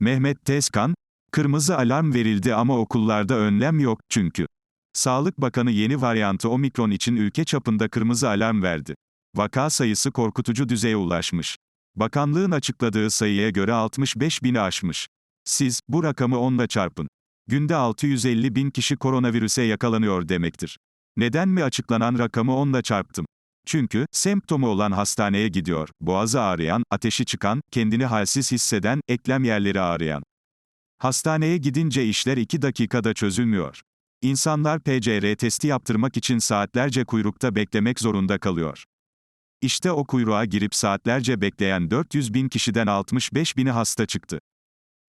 Mehmet Tezkan, kırmızı alarm verildi ama okullarda önlem yok çünkü. Sağlık Bakanı yeni varyantı omikron için ülke çapında kırmızı alarm verdi. Vaka sayısı korkutucu düzeye ulaşmış. Bakanlığın açıkladığı sayıya göre 65 bini aşmış. Siz, bu rakamı 10'la çarpın. Günde 650 bin kişi koronavirüse yakalanıyor demektir. Neden mi açıklanan rakamı 10'la çarptım? Çünkü, semptomu olan hastaneye gidiyor, boğazı ağrıyan, ateşi çıkan, kendini halsiz hisseden, eklem yerleri ağrıyan. Hastaneye gidince işler 2 dakikada çözülmüyor. İnsanlar PCR testi yaptırmak için saatlerce kuyrukta beklemek zorunda kalıyor. İşte o kuyruğa girip saatlerce bekleyen 400 bin kişiden 65 bini hasta çıktı.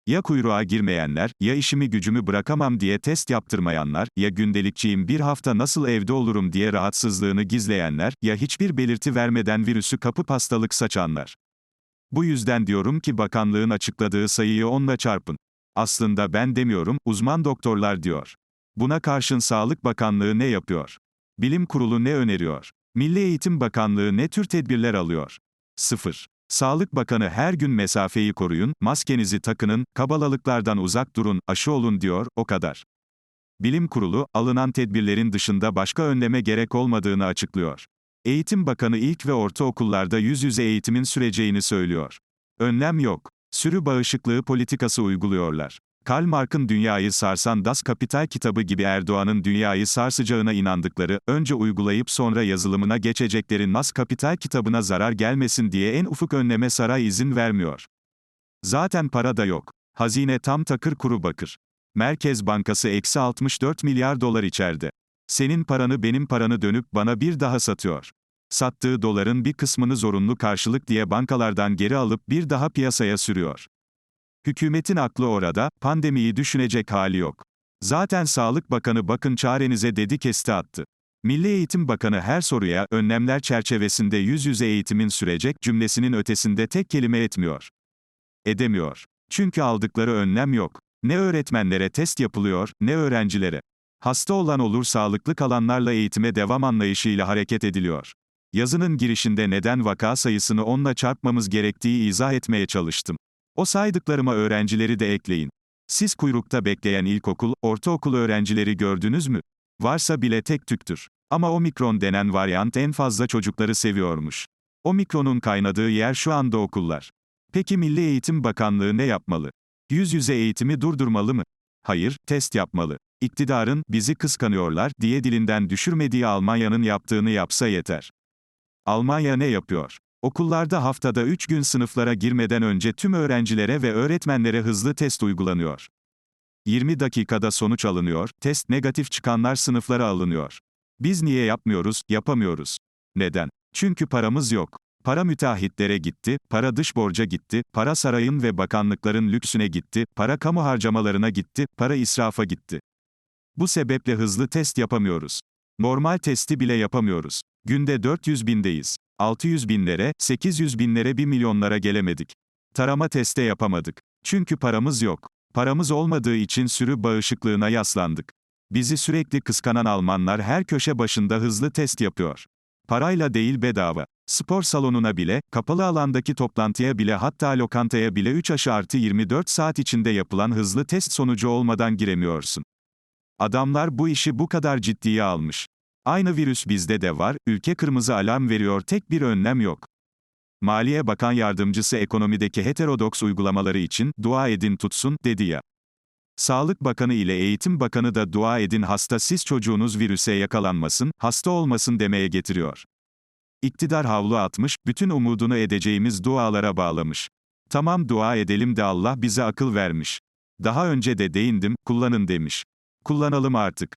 Ya kuyruğa girmeyenler, ya işimi gücümü bırakamam diye test yaptırmayanlar, ya gündelikçiyim bir hafta nasıl evde olurum diye rahatsızlığını gizleyenler, ya hiçbir belirti vermeden virüsü kapıp hastalık saçanlar. Bu yüzden diyorum ki bakanlığın açıkladığı sayıyı onla çarpın. Aslında ben demiyorum, uzman doktorlar diyor. Buna karşın Sağlık Bakanlığı ne yapıyor? Bilim Kurulu ne öneriyor? Milli Eğitim Bakanlığı ne tür tedbirler alıyor? 0. Sağlık Bakanı her gün mesafeyi koruyun, maskenizi takının, kabalalıklardan uzak durun, aşı olun diyor, o kadar. Bilim Kurulu, alınan tedbirlerin dışında başka önleme gerek olmadığını açıklıyor. Eğitim Bakanı ilk ve ortaokullarda yüz yüze eğitimin süreceğini söylüyor. Önlem yok. Sürü bağışıklığı politikası uyguluyorlar. Karl Marx'ın Dünyayı Sarsan Das Kapital kitabı gibi Erdoğan'ın dünyayı sarsacağına inandıkları, önce uygulayıp sonra yazılımına geçecekleri Nas Kapital kitabına zarar gelmesin diye en ufuk önleme saray izin vermiyor. Zaten para da yok. Hazine tam takır kuru bakır. Merkez Bankası eksi 64 milyar dolar içeride. Senin paranı benim paranı dönüp bana bir daha satıyor. Sattığı doların bir kısmını zorunlu karşılık diye bankalardan geri alıp bir daha piyasaya sürüyor. Hükümetin aklı orada, pandemiyi düşünecek hali yok. Zaten Sağlık Bakanı bakın çarenize dedi kesti attı. Milli Eğitim Bakanı her soruya, önlemler çerçevesinde yüz yüze eğitimin sürecek cümlesinin ötesinde tek kelime etmiyor. Edemiyor. Çünkü aldıkları önlem yok. Ne öğretmenlere test yapılıyor, ne öğrencilere. Hasta olan olur sağlıklı kalanlarla eğitime devam anlayışıyla hareket ediliyor. Yazının girişinde neden vaka sayısını onla çarpmamız gerektiği izah etmeye çalıştım. O saydıklarıma öğrencileri de ekleyin. Siz kuyrukta bekleyen ilkokul, ortaokul öğrencileri gördünüz mü? Varsa bile tek tüktür. Ama omikron denen varyant en fazla çocukları seviyormuş. Omikronun kaynadığı yer şu anda okullar. Peki Milli Eğitim Bakanlığı ne yapmalı? Yüz yüze eğitimi durdurmalı mı? Hayır, test yapmalı. İktidarın, bizi kıskanıyorlar, diye dilinden düşürmediği Almanya'nın yaptığını yapsa yeter. Almanya ne yapıyor? Okullarda haftada 3 gün sınıflara girmeden önce tüm öğrencilere ve öğretmenlere hızlı test uygulanıyor. 20 dakikada sonuç alınıyor, test negatif çıkanlar sınıflara alınıyor. Biz niye yapmıyoruz, yapamıyoruz. Neden? Çünkü paramız yok. Para müteahhitlere gitti, para dış borca gitti, para sarayın ve bakanlıkların lüksüne gitti, para kamu harcamalarına gitti, para israfa gitti. Bu sebeple hızlı test yapamıyoruz. Normal testi bile yapamıyoruz. Günde 400 bindeyiz. 600 binlere, 800 binlere 1 milyonlara gelemedik. Tarama teste yapamadık. Çünkü paramız yok. Paramız olmadığı için sürü bağışıklığına yaslandık. Bizi sürekli kıskanan Almanlar her köşe başında hızlı test yapıyor. Parayla değil bedava. Spor salonuna bile, kapalı alandaki toplantıya bile hatta lokantaya bile 3 aşı artı 24 saat içinde yapılan hızlı test sonucu olmadan giremiyorsun. Adamlar bu işi bu kadar ciddiye almış. Aynı virüs bizde de var, ülke kırmızı alarm veriyor tek bir önlem yok. Maliye Bakan Yardımcısı ekonomideki heterodoks uygulamaları için dua edin tutsun dedi ya. Sağlık Bakanı ile Eğitim Bakanı da dua edin hasta siz çocuğunuz virüse yakalanmasın, hasta olmasın demeye getiriyor. İktidar havlu atmış, bütün umudunu edeceğimiz dualara bağlamış. Tamam dua edelim de Allah bize akıl vermiş. Daha önce de değindim, kullanın demiş. Kullanalım artık.